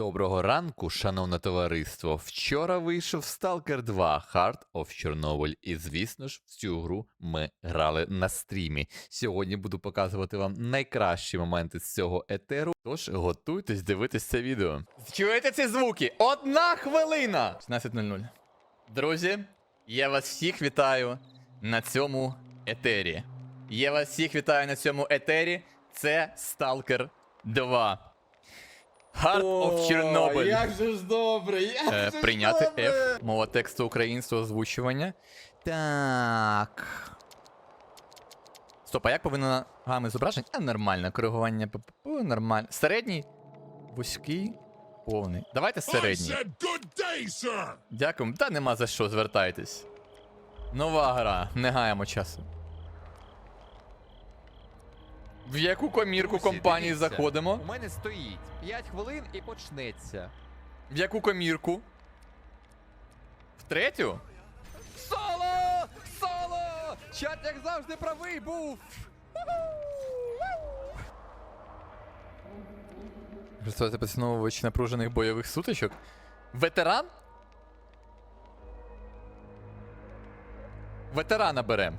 Доброго ранку, шановне товариство. Вчора вийшов Stalker 2 Heart of Chernobyl, і звісно ж, в цю гру ми грали на стрімі. Сьогодні буду показувати вам найкращі моменти з цього етеру. Тож готуйтесь дивитись це відео. Чуєте ці звуки? Одна хвилина! 16.00. Друзі, я вас всіх вітаю на цьому етері. Я вас всіх вітаю на цьому етері. Це Stalker 2. Heart of Chernobyl. Як же ж добре, як Е, же ж прийняти добре. F. Мова тексту українського озвучування. Так. Стоп, а як повинно гами зображень? А, нормально. Коригування ППП, нормально. Середній, вузький, повний. Давайте середній. Дякую. Та нема за що, звертайтесь. Нова гра, не гаємо часу. В яку комірку Друзі, компанії дивіться, заходимо? У мене стоїть 5 хвилин і почнеться. В яку комірку? В третю? Соло! Соло! Чат, як завжди, правий був! Представте поціновувач напружених бойових сутичок. Ветеран? Ветерана берем.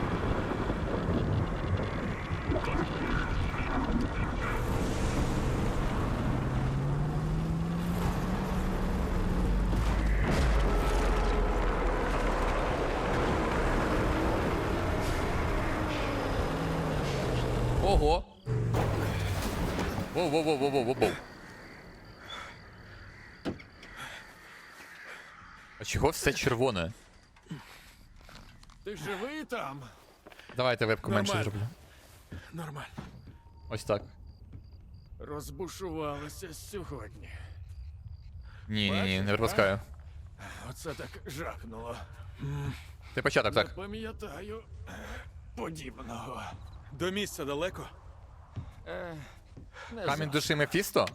Ого! Воу-воу-воу-воу-воу-воу. А чого все червоне? Ти живий там? Давайте вебку менше зроблю. Нормально. Ось так. Розбушувалися сьогодні. Ні, ні, ні, не пропускаю. Оце так жахнуло. Ти початок, так. Пам'ятаю е, подібного. До місця далеко? Е, не Камінь знаю. душі Мефісто?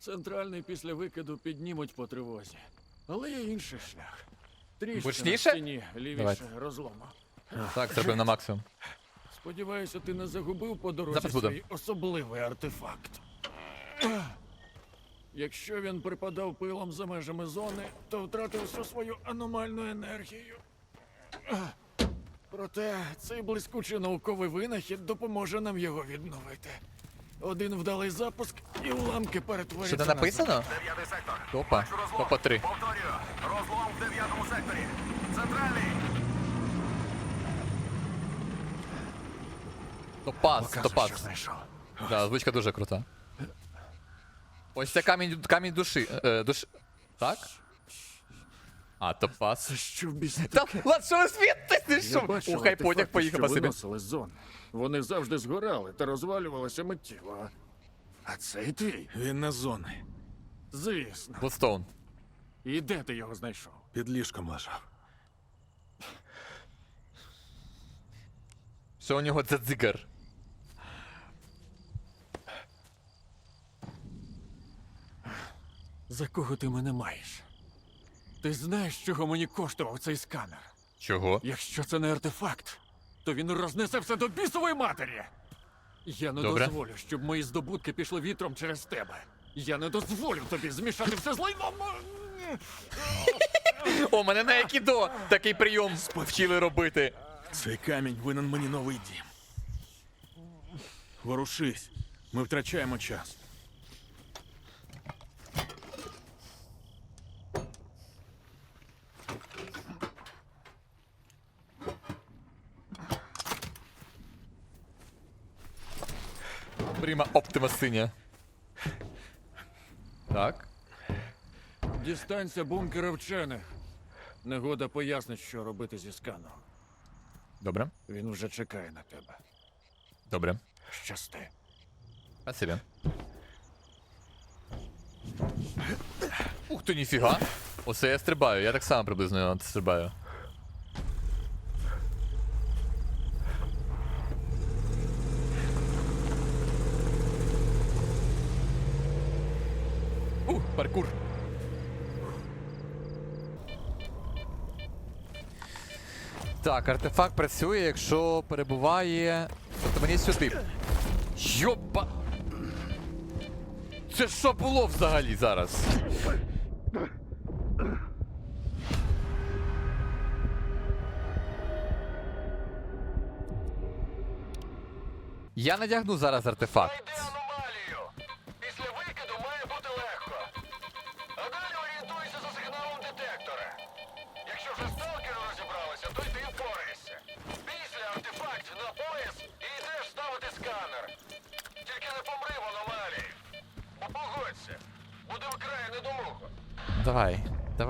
Центральний після викиду піднімуть по тривозі. Але є інший шлях. Трішки на стіні, лівіше Давайте. розлому. Так, зробив на максимум. Сподіваюся, ти не загубив по дорозі Запис буде. свій особливий артефакт. Якщо він припадав пилом за межами зони, то втратив всю свою аномальну енергію. Проте цей блискучий науковий винахід допоможе нам його відновити. Один вдалий запуск і уламки перетворяться Що там на написано? Топа. Топа 3. Повторюю, розлом в дев'ятому секторі. Центральний. Топаз, топаз. знайшов. Да, озвучка дуже крута. Ось це камінь, камінь душі. Е, душ... Так? А, топаз. Це що біса Та, ладно, що ви світитесь? Я що? бачив О, хай артефакти, потяг поїхав що по собі. виносили з зони. Вони завжди згорали та розвалювалися миттєво. А цей твій? Він на зони. Звісно. Блстоун. І де ти його знайшов? Під ліжком лежав. Що у нього це дзигар? За кого ти мене маєш? Ти знаєш, чого мені коштував цей сканер? Чого? Якщо це не артефакт, то він рознесе все до бісової матері. Я не Добре. дозволю, щоб мої здобутки пішли вітром через тебе. Я не дозволю тобі змішати все з лайном. О, мене на Айкідо такий прийом вчили робити. Цей камінь винен мені новий дім. Ворушись. Ми втрачаємо час. Пріма Оптима синя. Так. Дістанься бункера вчених. Негода пояснить, що робити зі сканом. Добре. Він вже чекає на тебе. Добре. Щасти. Спасибо. Ух ти, ніфіга. Оце я стрибаю, я так само приблизно стрибаю. Ух, паркур. Так, артефакт працює, якщо перебуває. Тобто мені сюди. Йопа! Це що було взагалі зараз? Я надягну зараз артефакт.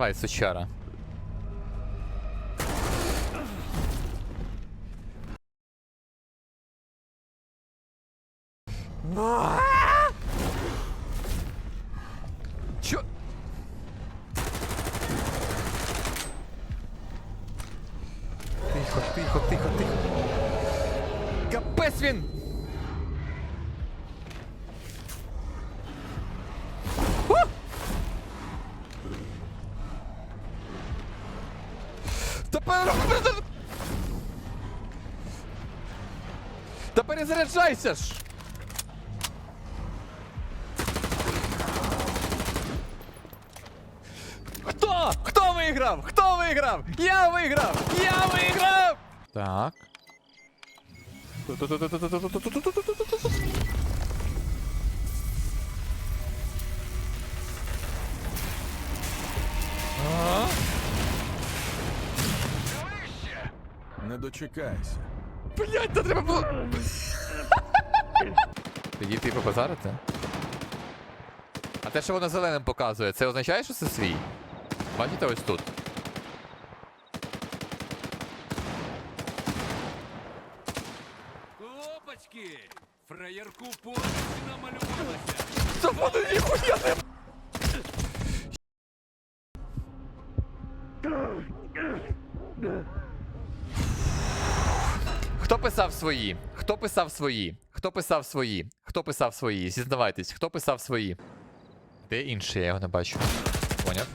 Давай, сучара. Чо? Тихо, тихо, тихо, тихо. Капець він! Перезаряджайся ж! Хто? Хто виграв? Хто виграв? Я виграв! Я виграв! Так. Не дочекайся. Блять, та треба було. Тоді ти побазарити? А те, що воно зеленим показує, це означає, що це свій? Бачите ось тут. Хто писав свої? Хто писав свої? Хто писав свої? Хто писав свої? Зізнавайтесь, хто писав свої? Де інший, я його не бачу. Поняв?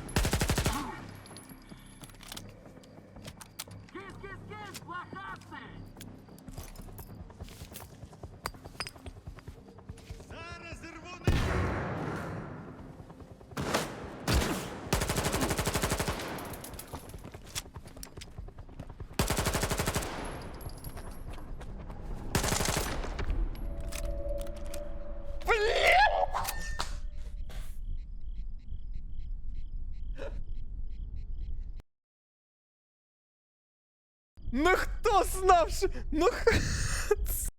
Ну хто знав, що... Ну х...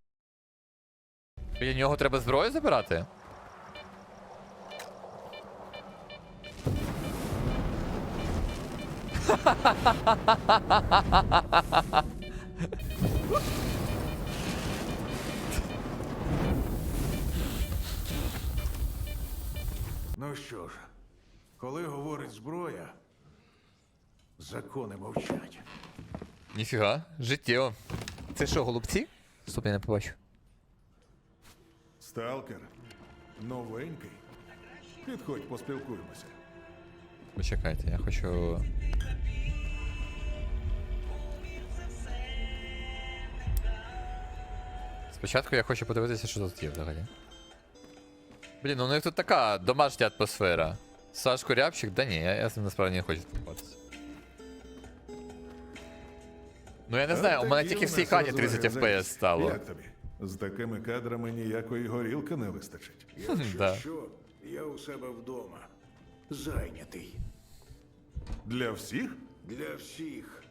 Біля нього треба зброю забирати? Ну що ж, коли говорить зброя, закони мовчать. Ніфіга, життєво. Це що, голубці? Стоп, я не побачу. Сталкер, новенький. Підходь, поспілкуємося. Почекайте, я хочу. Спочатку я хочу подивитися, що тут є взагалі. Блін, ну у них тут така домашня атмосфера. Сашко Рябчик, да ні, я, я з ним насправді не хочу спілкуватися. Ну я не знаю, у мене тільки в цій хаті 30 FPS стало. Як тобі? З такими кадрами ніякої горілки не вистачить. Якщо що, я у себе вдома. Зайнятий. Для всіх? Для всіх.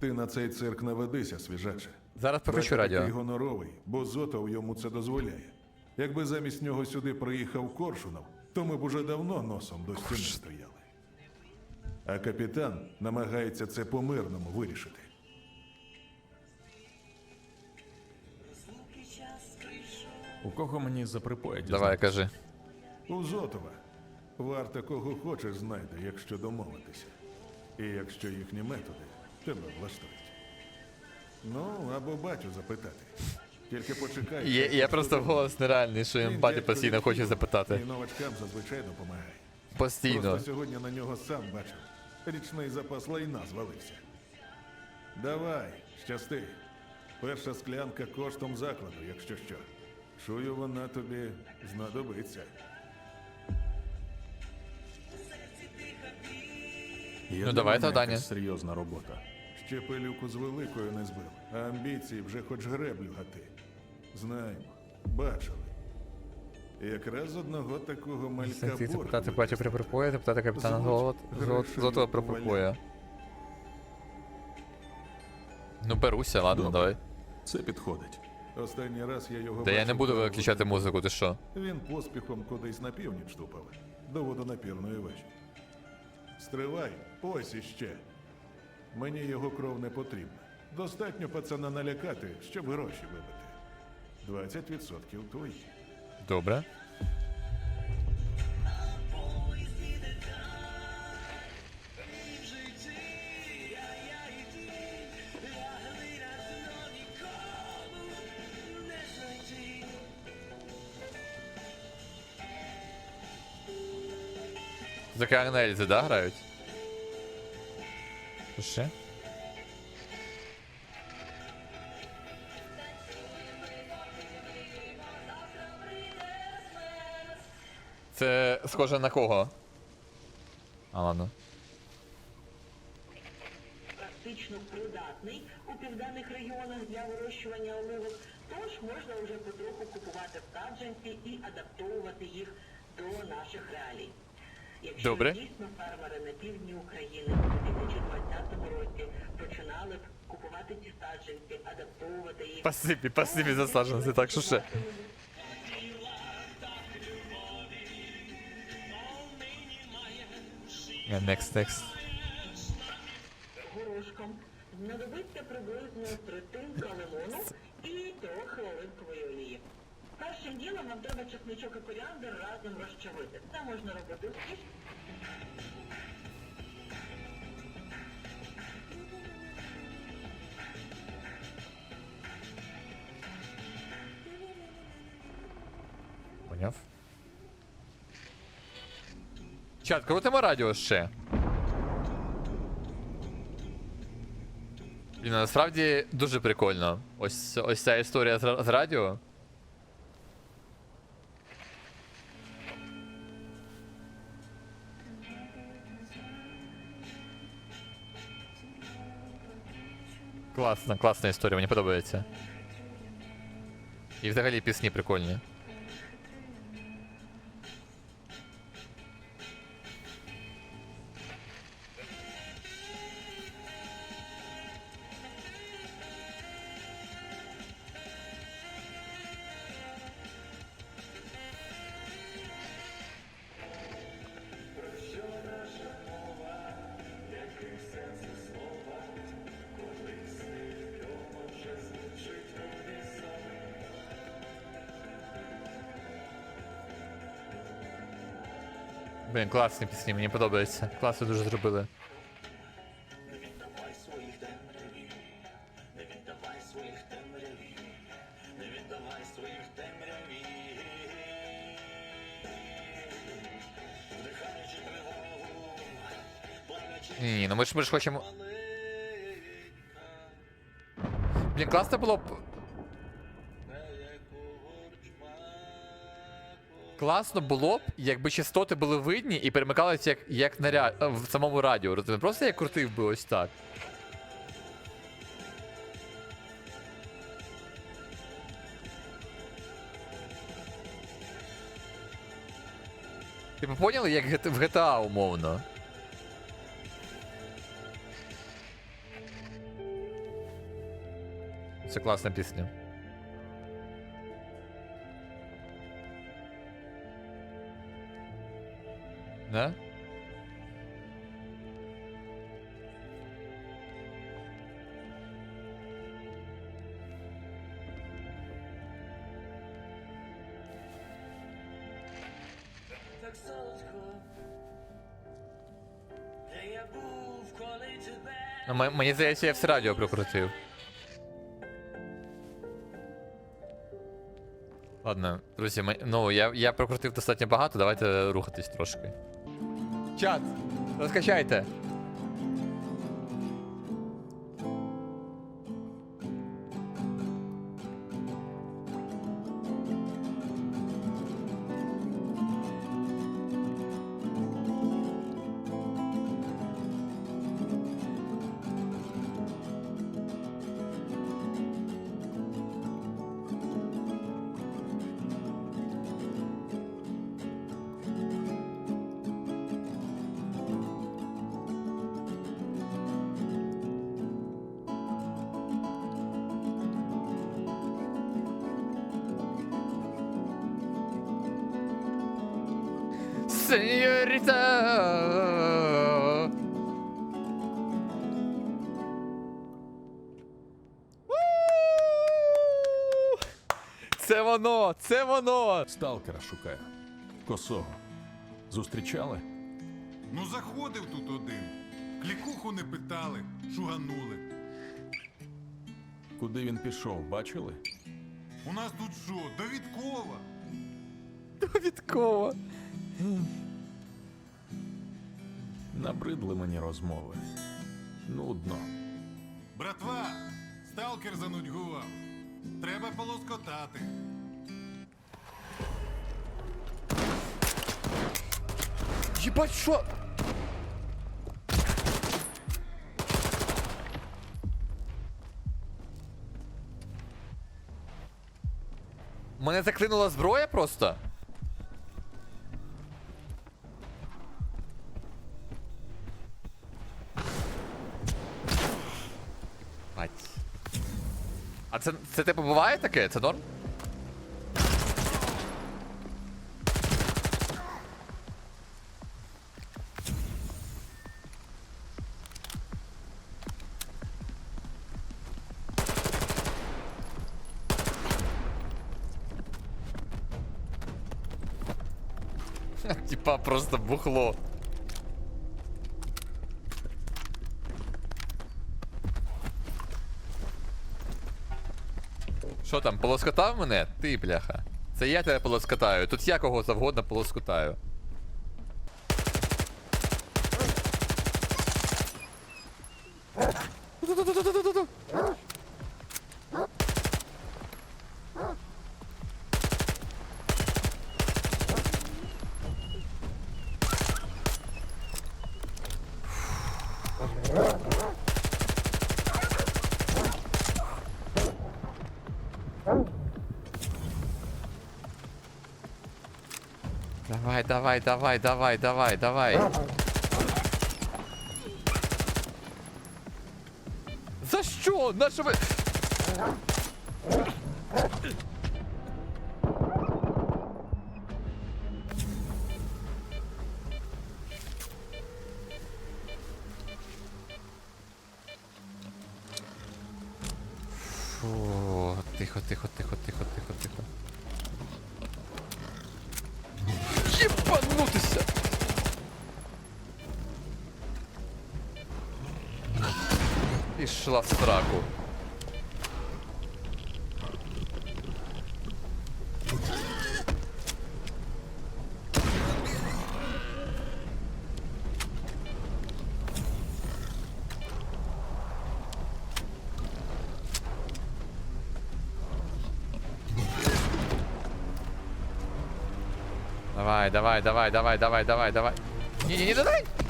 Ти на цей цирк не ведися, свіжаче. Зараз такий радіо. гоноровий, бо Зотов йому це дозволяє. Якби замість нього сюди приїхав Коршунов, то ми б уже давно носом до стіни стояли. А капітан намагається це по-мирному вирішити. У кого мені за припоя Давай, кажи. У Зотова. Варта кого хочеш знайде, якщо домовитися. І якщо їхні методи тебе влаштують. Ну, або батю запитати. Тільки почекай. Я, я просто голос нереальний, що Він їм батя постійно хоче запитати. І новачкам зазвичай допомагає. Постійно. Просто сьогодні на нього сам бачив. Річний запас лайна звалився. Давай, щасти. Перша склянка коштом закладу, якщо що. Чую, вона тобі знадобиться. Я Ну, давай, та, Даня. серйозна робота. Ще пилюку з великою не збив, а амбіції вже хоч греблю гати. Знаємо, бачили. Якраз одного такого малька Ти боргу запитати батю про припоя, капітана Звуть Золот, Золот, Гришин Золотого про припоя. Ну беруся, ладно, Добре. давай. Це підходить. Останній раз я його Та я не буду виключати музику, ти що? Він поспіхом кудись на північ тупав, до водонапірної вежі. Стривай, ось іще. Мені його кров не потрібна. Достатньо пацана налякати, щоб гроші вибити. 20% твої. Добре. Карнельзи, да, грають? Що ще? Це схоже на кого? А ладно. практично придатний у південних регіонах для вирощування оливок, тож можна вже потроху купувати саджанці і адаптовувати їх до наших реалій. Добре. дійсно фермери на півдні України у 2020 році починали б купувати ці саджанці, адаптовувати їх Спасибі, спасибі за саджанці, так що ще. Yeah, next, next. горошком, знадобиться приблизно третинка лимону і трохи оливкової олії. Першим ділом вам треба чесничок і коріандр разом розчавити. Це можна робити у сік, Поняв. Чат, крутимо радіо ще. Блін, насправді дуже прикольно. Ось ось ця історія з, з радіо. Класна, класна історія, мені подобається. І взагалі пісні прикольні. Блін, класні пісні, мені подобається. Класно дуже зробили. Ні, ну ми ж ми ж хочемо. Блін, класно було б. Класно було б, якби частоти були видні і перемикалися як, як на ря... в самому радіо. розумієш? Просто я крутив би ось так. Типу поняли, як в GTA умовно. Це класна пісня. Ne? Я був, коли. Ну, мені здається, я все радіо прокрутив. Ладно, друзі, ми, ну я, я прокрутив достатньо багато, давайте рухатись трошки. Чат, розкачайте. Сеньоріта. Це воно, це воно. Сталкера шукаю. Косого. Зустрічали? Ну заходив тут один. Клікуху не питали, шуганули. Куди він пішов, бачили? У нас тут що, довідкова? Довідково. Набридли мені розмови. Нудно. Братва, сталкер занудьгував. Треба полоскотати. Єбать, що? Мене заклинула зброя просто? Це, це типу буває таке? Це норм? Типа просто бухло. Що там, полоскотав мене? Ти, бляха. Це я тебе полоскотаю. Тут я кого завгодно полоскотаю. Давай, давай, давай, давай, давай, давай. За що? На що ви? Пішла в сраку. Давай, давай, давай, давай, давай, давай, давай. Не, не, не, давай.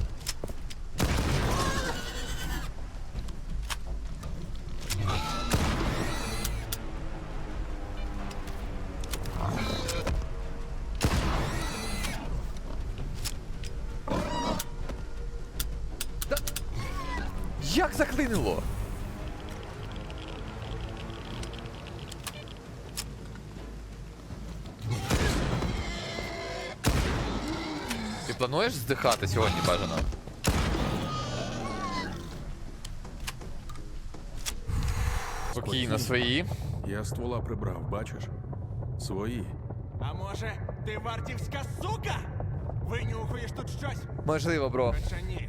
Як заклинило? Ти плануєш здихати сьогодні бажано? Спокійно, свої. Я ствола прибрав, бачиш? Свої. А може, ти вартівська сука? Винюхуєш тут щось? Можливо, бро. Хоча ні.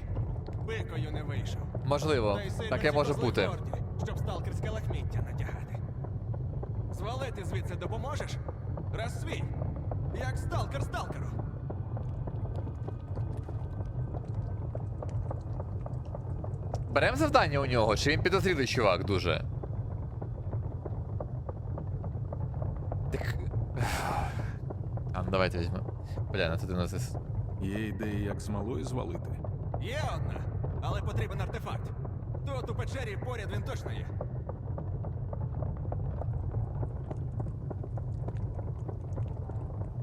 Бикою не вийшов. Можливо. Таке може бути. Щоб сталкерське лахміття надягати. Звалити звідси допоможеш? Раз свій. Як сталкер сталкеру. Берем завдання у нього, чи він підозрілий чувак дуже. Так. А, ну давайте візьмемо. Бля, на туди на this. Є ідеї, як з малої звалити. Є одна, але потрібен артефакт. Тут у печері поряд він точно є.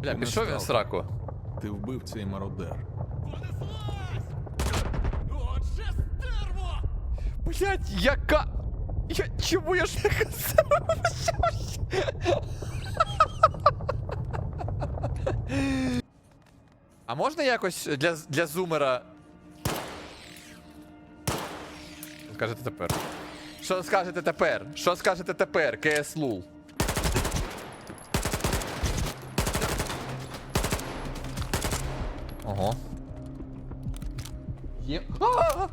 Бля, Ти не пішов він сраку. Ти вбивця і мародер. Отже, стерво! Блять, яка. Я... Чому я ж не казав? А можна якось для, для зумера. Скажете тепер? Що скажете тепер? Що скажете тепер, КС Лул? Ого. Є. А! Спеціально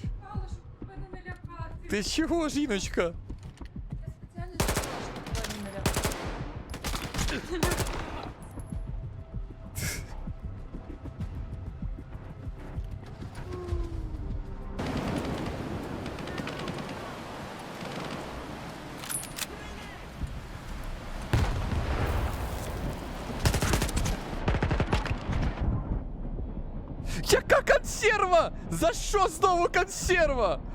чекала, щоб тебе не налякати. Ти чого, жіночка? Я спеціально чекала, щоб тебе не. Консерва? За що знову консерва?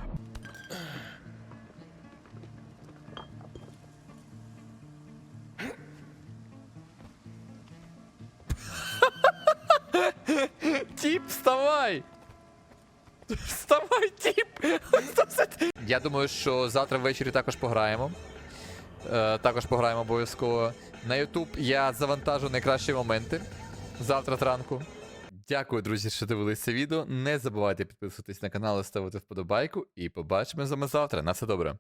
Тіп, вставай! Вставай, тіп! Я думаю, що завтра ввечері також пограємо. Е, також пограємо обов'язково. На YouTube я завантажу найкращі моменти завтра зранку. Дякую, друзі, що дивилися це відео. Не забувайте підписуватись на канал ставити вподобайку. І побачимо з вами завтра. На все добре.